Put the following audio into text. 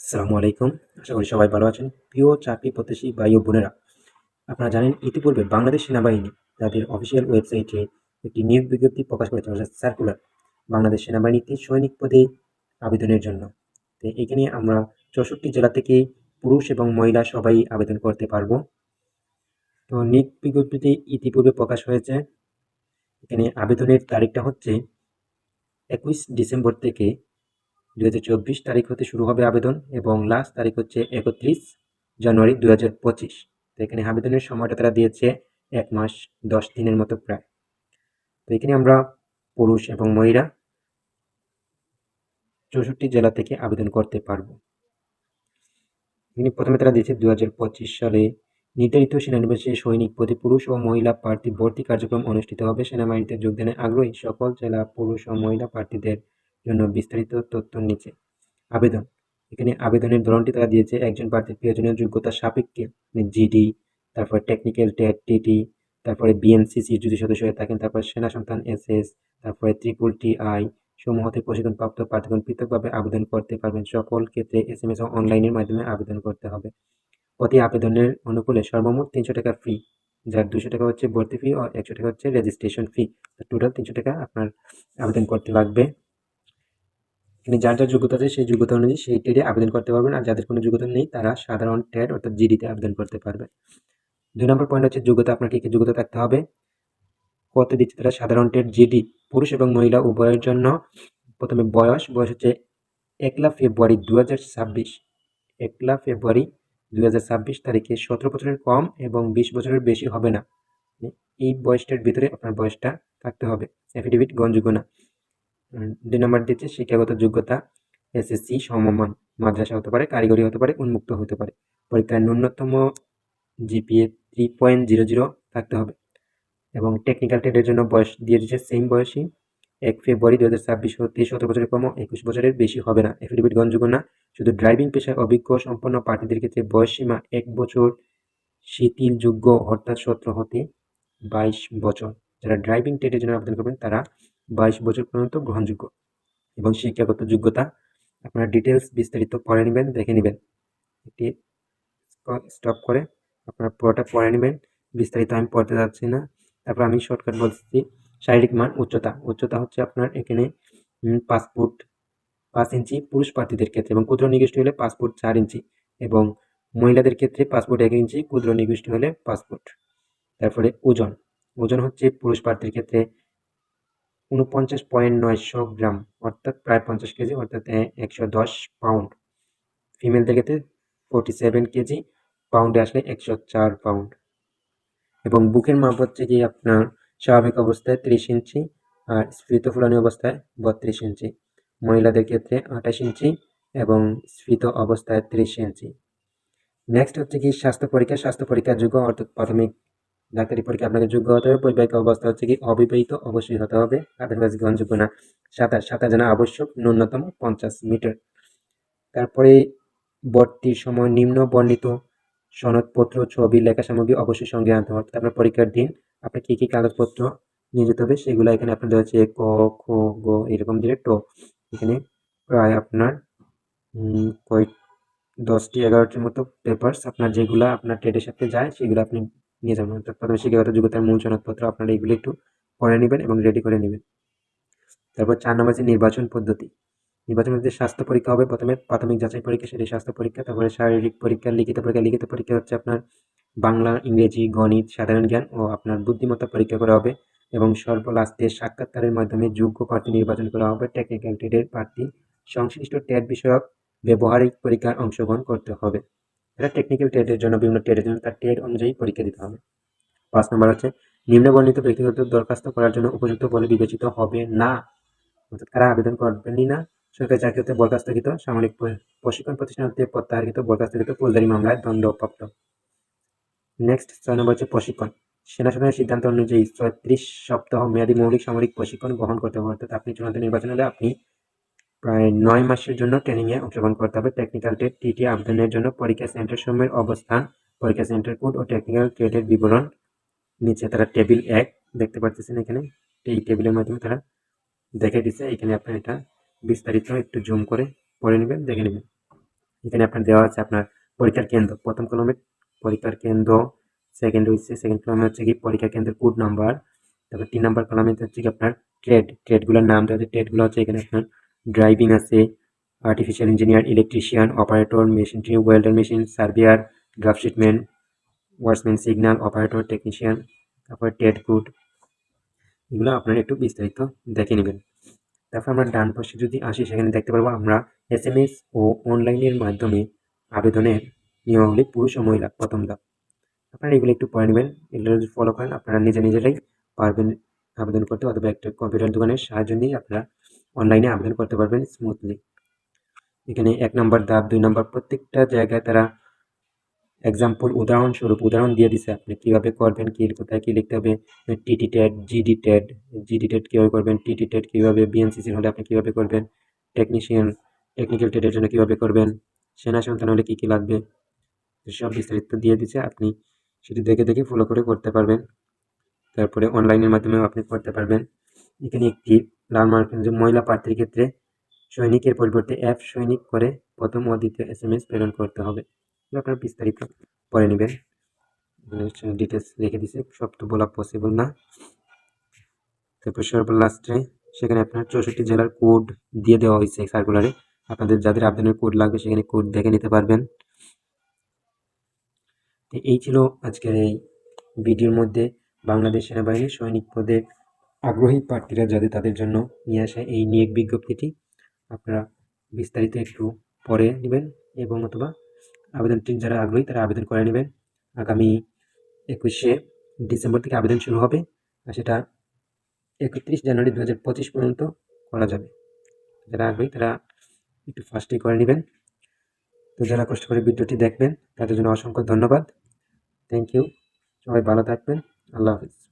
আসসালামু আলাইকুম। আশা করি সবাই ভালো আছেন। প্রিয় চাকরি প্রত্যাশী ভাই ও বোনেরা, আপনারা জানেন, ইতিপূর্বে বাংলাদেশ সেনাবাহিনী তাদের অফিসিয়াল ওয়েবসাইটে একটি নিয়োগ বিজ্ঞপ্তি প্রকাশ করেছে, অর্থাৎ সার্কুলার বাংলাদেশ সেনাবাহিনীতে সৈনিক পদে আবেদনের জন্য। তো এখানে আমরা চৌষট্টি জেলা থেকে পুরুষ এবং মহিলা সবাই আবেদন করতে পারব। তো নিয়োগ বিজ্ঞপ্তিটি ইতিপূর্বে প্রকাশ হয়েছে। এখানে আবেদনের তারিখটা হচ্ছে একুশ ডিসেম্বর থেকে দু হাজার চব্বিশ তারিখ হতে শুরু হবে আবেদন এবং লাস্ট তারিখ হচ্ছে একত্রিশ জানুয়ারি দু হাজার পঁচিশ। তো এখানে আবেদনের সময়টা তারা দিয়েছে এক মাস দশ দিনের মতো প্রায়। তো এখানে আমরা পুরুষ এবং মহিলা চৌষট্টি জেলা থেকে আবেদন করতে পারব। এখানে প্রথমে তারা দিয়েছে দু হাজার পঁচিশ সালে নির্ধারিত সেনানিবাসে সৈনিক প্রতি পুরুষ ও মহিলা প্রার্থী ভর্তি কার্যক্রম অনুষ্ঠিত হবে। সেনাবাহিনীতে যোগদানে আগ্রহী সকল জেলা পুরুষ ও মহিলা প্রার্থীদের জন্য বিস্তারিত তথ্য নিচে। আবেদন। এখানে আবেদনের ধরনটি তারা দিয়েছে, একজন প্রার্থীর প্রয়োজনীয় যোগ্যতা সাপেক্ষে। জিডি তারপর টেকনিক্যাল টেট টিটি তারপরে বিএনসিসি যদি সদস্য হয়ে থাকেন, তারপর সেনা সন্তান এস এস তারপরে ত্রিপুল টি আই সমূহতে প্রশিক্ষণপ্রাপ্ত প্রার্থীগণ পৃথকভাবে আবেদন করতে পারবেন। সকল ক্ষেত্রে এস এম এস অনলাইনের মাধ্যমে আবেদন করতে হবে। প্রতি আবেদনের অনুকূলে সর্বমোট তিনশো টাকা ফি যার দুশো টাকা হচ্ছে ভর্তি ফি ও একশো টাকা হচ্ছে রেজিস্ট্রেশন ফি টোটাল তিনশো টাকা আপনার আবেদন করতে লাগবে। এখানে যার যার যোগ্যতা আছে সেই যোগ্যতা অনুযায়ী সেই টেটে আবেদন করতে পারবেন। আর যাদের কোনো যোগ্যতা নেই, তারা সাধারণ টেট অর্থাৎ জিডিতে আবেদন করতে পারবে। দুই নম্বর পয়েন্ট হচ্ছে যোগ্যতা, আপনাকে কি যোগ্যতা থাকতে হবে? কত দিচ্ছে? তারা সাধারণ টেট জিডি পুরুষ এবং মহিলা উভয়ের জন্য প্রথমে বয়স বয়স হচ্ছে একলা ফেব্রুয়ারি দু হাজার ছাব্বিশ। একলা ফেব্রুয়ারি দু হাজার ছাব্বিশ তারিখে সতেরো বছরের কম এবং বিশ বছরের বেশি হবে না। এই বয়সটার ভিতরে আপনার বয়সটা থাকতে হবে। অ্যাফিডেভিট গ্রহণযোগ্য না। দুই নম্বর দিচ্ছে শিক্ষাগত যোগ্যতা এসএসসি সমমান, মাদ্রাসা হতে পারে, কারিগরি হতে পারে, উন্মুক্ত হতে পারে। পরীক্ষায় ন্যূনতম GPA three point zero zero থাকতে হবে এবং টেকনিক্যাল ট্রেডের জন্য বয়স দিয়ে দিচ্ছে সেম বয়সী। এক ফেব্রুয়ারি দু হাজার ছাব্বিশ হতে সতেরো বছরের কম একুশ বছরের বেশি হবে না। এফিডেভিট গ্রহণযোগ্য না। শুধু ড্রাইভিং পেশায় অভিজ্ঞ সম্পন্ন প্রার্থীদের ক্ষেত্রে বয়স সীমা এক বছর শিথিলযোগ্য অর্থাৎ সতেরো হতে বাইশ বছর। যারা ড্রাইভিং টেটের জন্য আবেদন করবেন, তারা বাইশ বছর পর্যন্ত গ্রহণযোগ্য এবং শিক্ষাগত যোগ্যতা আপনারা ডিটেলস বিস্তারিত পড়ে নেবেন, দেখে নেবেন। একটি স্টপ করে আপনারা পুরোটা পড়ে নেবেন। বিস্তারিত আমি পড়তে যাচ্ছি না। তারপর আমি শর্টকাট বলছি, শারীরিক মান উচ্চতা। উচ্চতা হচ্ছে আপনার এখানে ফুট, পাঁচ ইঞ্চি পুরুষ প্রার্থীদের ক্ষেত্রে এবং ক্ষুদ্র নিগোষ্ঠী হলে ফুট চার ইঞ্চি এবং মহিলাদের ক্ষেত্রে ফুট এক ইঞ্চি, ক্ষুদ্র নিগোষ্ঠী হলে ফুট। তারপরে ওজন। ওজন হচ্ছে পুরুষ প্রার্থীর ক্ষেত্রে উনপঞ্চাশ পয়েন্ট নয়শো গ্রাম, অর্থাৎ প্রায় পঞ্চাশ কেজি, অর্থাৎ একশো দশ পাউন্ড ফিমেলদের ক্ষেত্রে ফোর্টি সেভেন কেজি পাউন্ডে আসলে একশো চার পাউন্ড এবং বুকের মাপ হচ্ছে কি আপনার স্বাভাবিক অবস্থায় ত্রিশ ইঞ্চি, আর স্ফীত ফুলানি অবস্থায় বত্রিশ ইঞ্চি। মহিলাদের ক্ষেত্রে আঠাশ ইঞ্চি এবং স্ফীত অবস্থায় ত্রিশ ইঞ্চি। নেক্সট হচ্ছে কি স্বাস্থ্য পরীক্ষা। স্বাস্থ্য পরীক্ষার যোগ্য, অর্থাৎ প্রাথমিক ডাক্তারি পরীক্ষা আপনাকে যোগ্য হতে হবে। বৈবাহিক অবস্থা হচ্ছে কি অবিবাহিত, অবশ্যই হতে হবে। আদারওয়াইজ গ্রহণযোগ্য না। সাঁতার সাঁতার জানা আবশ্যক, ন্যূনতম পঞ্চাশ মিটার। তারপরে ভর্তির সময়, নিম্ন বর্ণিত সনদপত্র, ছবি, লেখা সামগ্রী অবশ্যই সঙ্গে আনতে হবে। আপনার পরীক্ষার দিন, আপনার কী কী কাগজপত্র নিয়ে যেতে হবে সেগুলো এখানে আপনাদের হচ্ছে ক, খ, গ, এরকম দিলে ট। এখানে প্রায় আপনার কয়েক দশটি, এগারোটির মতো পেপার্স আপনার যেগুলো আপনার ট্রেডের সাথে যায়, সেগুলো আপনি নিয়ে যাবেন। অর্থাৎ প্রথমে শিক্ষাগত যোগ্যতার মূল সনদপত্র আপনারা এগুলো একটু পড়ে নেবেন এবং রেডি করে নেবেন। তারপর চার নম্বর যে নির্বাচন পদ্ধতি। নির্বাচন পদ্ধতি স্বাস্থ্য পরীক্ষা হবে। প্রথমে প্রাথমিক যাচাই পরীক্ষা, সেটি স্বাস্থ্য পরীক্ষা। তারপরে শারীরিক পরীক্ষা, লিখিত পরীক্ষা। লিখিত পরীক্ষা হচ্ছে আপনার বাংলা, ইংরেজি, গণিত, সাধারণ জ্ঞান ও আপনার বুদ্ধিমত্তা পরীক্ষা করা হবে এবং সর্বলাস্টে সাক্ষাৎকারের মাধ্যমে যোগ্য প্রার্থী নির্বাচন করা হবে। টেকনিক্যাল ট্রেডের প্রার্থী। সংশ্লিষ্ট ট্রেড বিষয়ক ব্যবহারিক পরীক্ষায় অংশগ্রহণ করতে হবে। এটা টেকনিক্যাল ট্রেডের জন্য, বিভিন্ন ট্রেডের জন্য তার ট্রেড অনুযায়ী পরীক্ষা দিতে হবে। পাঁচ নম্বর হচ্ছে নিম্ন নিম্নবর্ণিত ব্যক্তিগত দরখাস্ত করার জন্য উপযুক্ত বলে বিবেচিত হবে না। অর্থাৎ আবেদন করবেনই না? সরকারি চাকরিতে বরখাস্তকৃত, সামরিক প্রশিক্ষণ প্রতিষ্ঠান হতে প্রত্যাহারকৃত, বরখাস্তকৃত ফৌজদারি মামলায় দণ্ডপ্রাপ্ত। নেক্সট ছয় নম্বর হচ্ছে প্রশিক্ষণ। সেনা সদনের সিদ্ধান্ত অনুযায়ী ছয়ত্রিশ সপ্তাহ মেয়াদী মৌলিক সামরিক প্রশিক্ষণ গ্রহণ করতে হবে। অর্থাৎ আপনি চূড়ান্ত নির্বাচন হলে আপনি প্রায় নয় মাসের জন্য ট্রেনিংয়ে অংশগ্রহণ করতে হবে। টেকনিক্যাল ট্রেড টিটি আবেদনের জন্য পরীক্ষা সেন্টার সময়ের অবস্থান, পরীক্ষা সেন্টার কোড ও টেকনিক্যাল ট্রেডের বিবরণ। নিচে তারা টেবিল এক, দেখতে পাচ্ছেন এখানে। এই টেবিলের মাধ্যমে তারা দেখে দিচ্ছে এখানে আপনার এটা বিস্তারিত একটু জুম করে পড়ে নেবেন, দেখে নেবেন। এখানে আপনার দেওয়া আছে আপনার পরীক্ষার কেন্দ্র। প্রথম কলমে পরীক্ষার কেন্দ্র সেকেন্ড হচ্ছে সেকেন্ড কলমে হচ্ছে কি পরীক্ষা কেন্দ্রের কোড নাম্বার তারপর তিন নাম্বার কলমে হচ্ছে কি আপনার ট্রেড ট্রেডগুলোর নাম দেওয়া আছে ট্রেডগুলো হচ্ছে এখানে আপনার ড্রাইভিং আছে আর্টিফিশিয়াল ইঞ্জিনিয়ার ইলেকট্রিশিয়ান অপারেটর মেশিনটি ওয়েল্ডার মেশিন সার্ভিয়ার ড্রাফটশিপম্যান ওয়ার্সম্যান সিগন্যাল অপারেটর টেকনিশিয়ান তারপর ট্রেড গুড এগুলো আপনারা একটু বিস্তারিত দেখে নেবেন। তারপর আমরা ডান পাশে যদি আসি, সেখানে দেখতে পারব আমরা এস এম এস ও অনলাইনের মাধ্যমে আবেদনের নিয়মাবলী পুরুষ ও মহিলা, প্রথম ধাপ। আপনারা এগুলো একটু পড়ে নেবেন, এগুলো যদি ফলো করেন, আপনারা নিজে নিজেরাই পারবেন আবেদন করতে, অথবা একটা কম্পিউটার দোকানের সাহায্য নিয়ে আপনারা অনলাইনে আবেদন করতে পারবেন স্মুথলি এখানে এক নম্বর ধাপ, দুই নম্বর প্রত্যেকটা জায়গায় তারা এক্সাম্পল উদাহরণস্বরূপ উদাহরণ দিয়ে দিছে আপনি কীভাবে করবেন, কী, কোথায় কী লিখতে হবে TT TET GD TET GD TET কীভাবে করবেন টিটি টেট কীভাবে বিএনসিসির হলে আপনি কীভাবে করবেন টেকনিশিয়ান টেকনিক্যাল টেটের জন্য কীভাবে করবেন, সেনা সন্তান হলে কী কী লাগবে সব বিস্তারিত দিয়ে দিচ্ছে আপনি সেটি দেখে দেখে ফলো করে করতে পারবেন। তারপরে অনলাইনের মাধ্যমেও আপনি করতে পারবেন। এখানে একটি লাল মার্ক যে মহিলা প্রার্থীর ক্ষেত্রে সৈনিকের পরিবর্তে অ্যাপ সৈনিক করে প্রথম ও দ্বিতীয় এস এম এস প্রেরণ করতে হবে। আপনারা বিস্তারিত পরে নেবেন। ডিটেলস রেখে দিছে সব তো বলা পসিবল না। তারপর সর্ব লাস্টে সেখানে আপনার চৌষট্টি জেলার কোড দিয়ে দেওয়া হয়েছে সার্কুলারে আপনাদের যাদের আবেদনের কোড লাগবে, সেখানে কোড দেখে নিতে পারবেন। এই ছিল আজকের এই ভিডিওর মধ্যে বাংলাদেশ সেনাবাহিনীর সৈনিক পদের আগ্রহী প্রার্থীরা যাদের তাদের জন্য নিয়ে আসে এই নিয়োগ বিজ্ঞপ্তিটি, আপনারা বিস্তারিত একটু পরে নেবেন এবং অথবা আবেদনটি যারা আগ্রহী তারা আবেদন করে নেবেন। আগামী একুশে ডিসেম্বর থেকে আবেদন শুরু হবে আর সেটা একত্রিশ জানুয়ারি দু হাজার পঁচিশ পর্যন্ত করা যাবে। যারা আগ্রহী তারা একটু ফার্স্টে করে নেবেন। তো যারা কষ্ট করে ভিডিওটি দেখবেন তাদের জন্য অসংখ্য ধন্যবাদ। থ্যাংক ইউ সবাই ভালো থাকবেন। আল্লাহ হাফিজ।